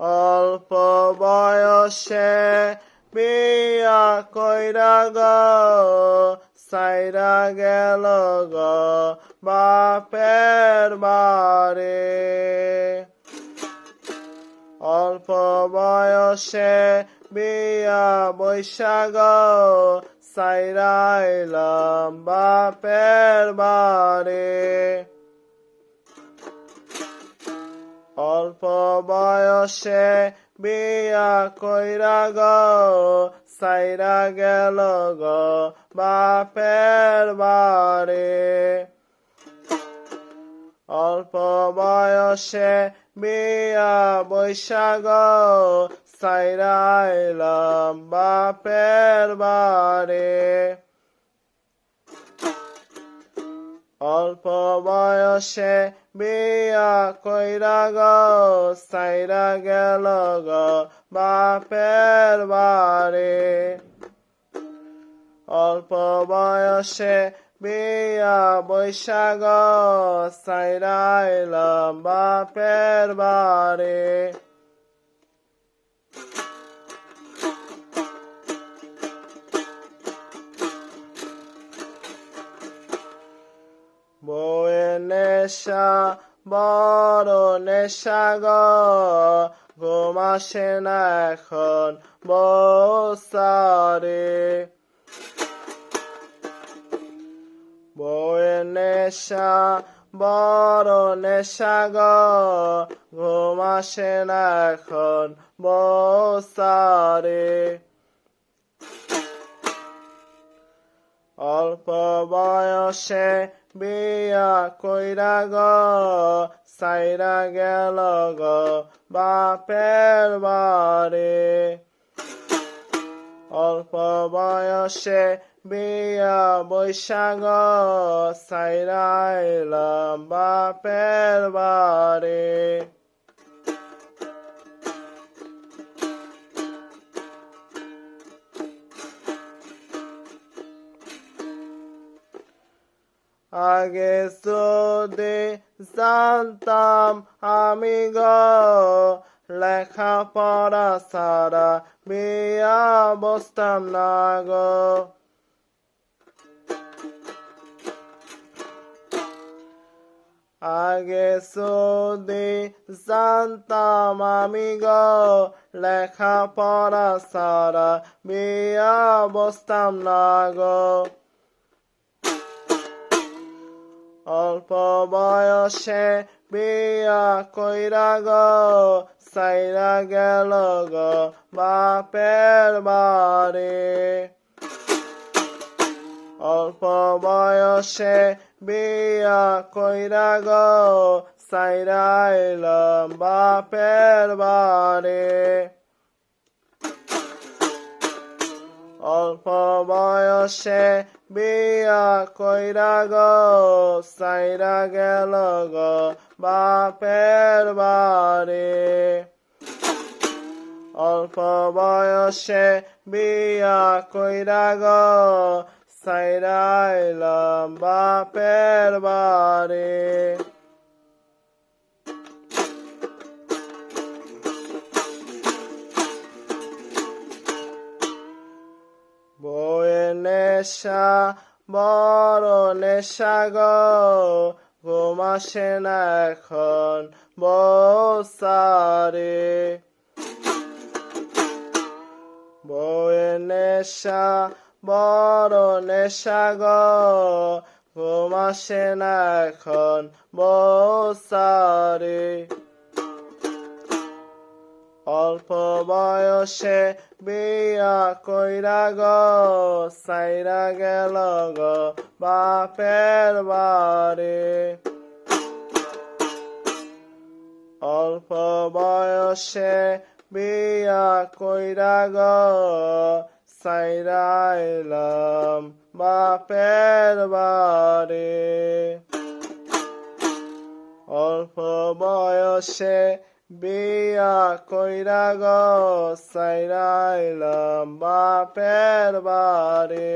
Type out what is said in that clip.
অল্প বয়সে বিয়া কইরা গ, সাইরা গেল গ বাপের বাড়ি। অল্প বয়সে বিয়া বৈশাখ, সাইরাইলাম বাপের বাড়ি। অল্প বয়সে বিয়া কইরা গ, সাইরা গেল গ বাপের বাড়ি। অল্প বয়সে বিয়া বৈশাখ সাইরাইলাম বাপের বাড়ি। অল্প বয়সে বিয়া কইরা গ, সাইরা গেল গ বাপের বাড়ি। অল্প বয়সে বিয়া বৈশাখ সাইরাইলাম বাপের বাড়ি। নেশা, বড় নেশা গ। ঘুমাসে না এখন বসারে। বউয়ে নেশা, বড় নেশা গ। ঘুমাসে না এখন বসারে। অল্প বয়সে বিয়া কইরা গ, সাইরা গেল গ, বাপের বাড়ি। অল্প বয়সে বিয়া বৈশাখ সাইরাইলাম বাপের বাড়ি। আগে যদি জানতাম আমি গ। লেখাপড়া সারা বিয়া বসতাম না গো। আগে যদি জানতাম আমি গ। লেখাপড়া সারা বিয়া বসতাম না গো। অল্প বয়সে বিয়া কইরা গ সাইরা গেল গ বাপের বাড়ি। অল্প বয়সে বিয়া কইরা গ সাইরাইলাম বাপের বাড়ি। অল্প বয়সে বিয়া কইরা গ, সাইরা গেল গ বাপের বাড়ি। অল্প বয়সে বিয়া কইরা গ, সাইরাইলাম বাপের বাড়ি। নেশা, বড় নেশা গ, ঘুমাসে না এখন বসারে। বউয়ে নেশা, বড় নেশা গ, ঘুমাসে না এখন বসারে। অল্প বয়সে বিয়া কইরা গ, সাইরা গেল গ বাপের বাড়ি। অল্প বয়সে বিয়া কইরা গ সাইরাইলাম বাপের বাড়ি। অল্প বয়সে বিয়া কইরা গ সাইরাইলাম বাপের বাড়ি